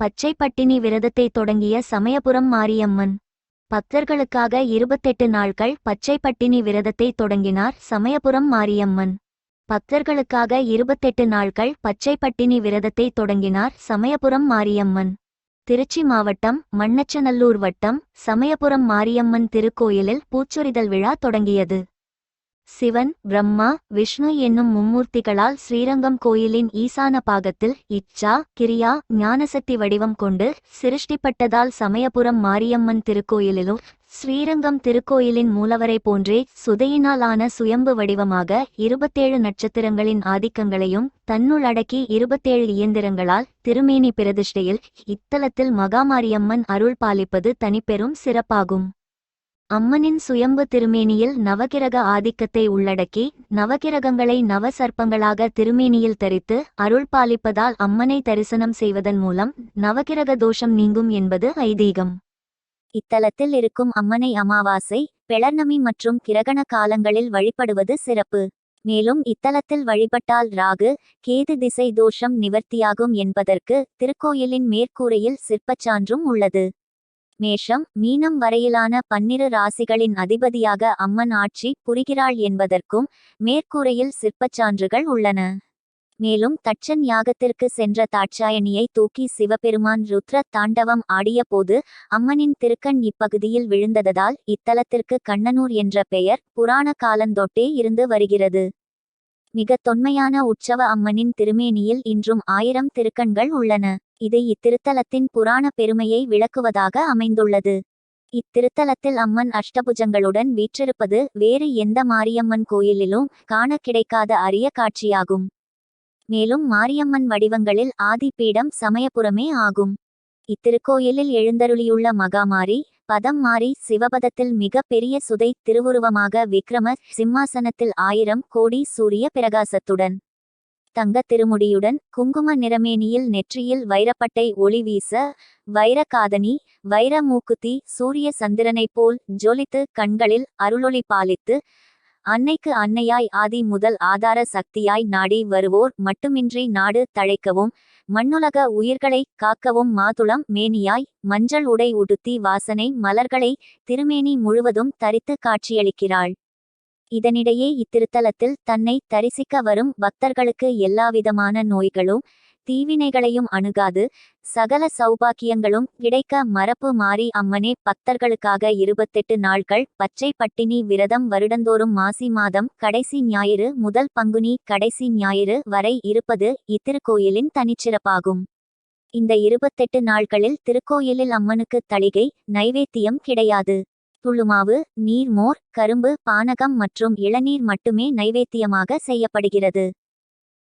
பச்சை பட்டினி விரதத்தை தொடங்கிய சமயபுரம் மாரியம்மன். பக்தர்களுக்காக இருபத்தெட்டு நாட்கள் பச்சை பட்டினி விரதத்தை தொடங்கினார் சமயபுரம் மாரியம்மன். பக்தர்களுக்காக இருபத்தெட்டு நாட்கள் பச்சை பட்டினி விரதத்தை தொடங்கினார் சமயபுரம் மாரியம்மன். திருச்சி மாவட்டம் மண்ணச்சநல்லூர் வட்டம் சமயபுரம் மாரியம்மன் திருக்கோயிலில் பூச்சொரிதல் விழா தொடங்கியது. சிவன் பிரம்மா விஷ்ணு என்னும் மும்மூர்த்திகளால் ஸ்ரீரங்கம் கோயிலின் ஈசான பாகத்தில் இச்சா கிரியா ஞானசக்தி வடிவம் கொண்டு சிருஷ்டிப்பட்டதால் சமயபுரம் மாரியம்மன் திருக்கோயிலிலும் ஸ்ரீரங்கம் திருக்கோயிலின் மூலவரை போன்றே சுதையினாலான சுயம்பு வடிவமாக இருபத்தேழு நட்சத்திரங்களின் ஆதிக்கங்களையும் தன்னுள் அடக்கி இருபத்தேழு இயந்திரங்களால் திருமேனி பிரதிஷ்டையில் இத்தலத்தில் மகாமாரியம்மன் அருள் பாலிப்பது தனிப்பெரும் சிறப்பாகும். அம்மனின் சுயம்பு திருமேனியில் நவகிரக ஆதிக்கத்தை உள்ளடக்கி நவகிரகங்களை நவசர்ப்பங்களாக திருமேனியில் தரித்து அருள் பாலிப்பதால் அம்மனை தரிசனம் செய்வதன் மூலம் நவகிரக தோஷம் நீங்கும் என்பது ஐதீகம். இத்தலத்தில் இருக்கும் அம்மனை அமாவாசை பிளர்ணமி மற்றும் கிரகண காலங்களில் வழிபடுவது சிறப்பு. மேலும் இத்தலத்தில் வழிபட்டால் ராகு கேது திசை தோஷம் நிவர்த்தியாகும் என்பதற்கு திருக்கோயிலின் மேற்கூரையில் சிற்பச்சான்றும் உள்ளது. மேஷம் மீனம் வரையிலான பன்னிரு ராசிகளின் அதிபதியாக அம்மன் ஆட்சி புரிகிறாள் என்பதற்கும் மேற்கூரையில் சிற்பச்சான்றுகள் உள்ளன. மேலும் தட்சன் யாகத்திற்கு சென்ற தாட்சாயணியை தூக்கி சிவபெருமான் ருத்ர தாண்டவம் ஆடியபோது அம்மனின் திருக்கண் இப்பகுதியில் விழுந்ததால் இத்தலத்திற்கு கண்ணனூர் என்ற பெயர் புராண காலந்தொட்டே இருந்து வருகிறது. மிக தொன்மையான உற்சவ அம்மனின் திருமேனியில் இன்றும் ஆயிரம் திருக்கண்கள் உள்ளன. இது இத்திருத்தலத்தின் புராண பெருமையை விளக்குவதாக அமைந்துள்ளது. இத்திருத்தலத்தில் அம்மன் அஷ்டபுஜங்களுடன் வீற்றிருப்பது வேறு எந்த மாரியம்மன் கோயிலிலும் காண கிடைக்காத அரிய காட்சியாகும். மேலும் மாரியம்மன் வடிவங்களில் ஆதிபீடம் சமயபுரமே ஆகும். இத்திருக்கோயிலில் எழுந்தருளியுள்ள மகாமாரி பதம் மாறி சிவபதத்தில் மிக பெரிய சுதை திருவுருவமாக விக்ரம சிம்மாசனத்தில் ஆயிரம் கோடி சூரிய பிரகாசத்துடன் தங்க திருமுடியுடன் குங்கும நிறமேனியில் நெற்றியில் வைரப்பட்டை ஒளி வீச வைர காதணி வைர மூக்குத்தி சூரிய சந்திரனைப் போல் ஜொலித்து கண்களில் அருளொளி பாலித்து அன்னைக்கு அன்னையாய் ஆதி முதல் ஆதார சக்தியாய் நாடி வருவோர் மட்டுமின்றி நாடு தழைக்கவும் மண்ணுலக உயிர்களை காக்கவும் மாதுளம் மேனியாய் மஞ்சள் உடை உடுத்தி வாசனை மலர்களை திருமேனி முழுவதும் தரித்து காட்சியளிக்கிறாள். இதனிடையே இத்திருத்தலத்தில் தன்னை தரிசிக்க வரும் பக்தர்களுக்கு எல்லாவிதமான நோய்களும் தீவினைகளையும் அணுகாது. சகல சௌபாக்கியங்களும் கிடைக்க மரப்பு மாறி அம்மனே பக்தர்களுக்காக இருபத்தெட்டு நாட்கள் பச்சை பட்டினி விரதம் வருடந்தோறும் மாசி மாதம் கடைசி ஞாயிறு முதல் பங்குனி கடைசி ஞாயிறு வரை இருப்பது இத்திருக்கோயிலின் தனிச்சிறப்பாகும். இந்த இருபத்தெட்டு நாட்களில் திருக்கோயிலில் அம்மனுக்கு தளிகை நைவேத்தியம் கிடையாது. துளுமாவு நீர்மோர் கரும்பு பானகம் மற்றும் இளநீர் மட்டுமே நைவேத்தியமாக செய்யப்படுகிறது.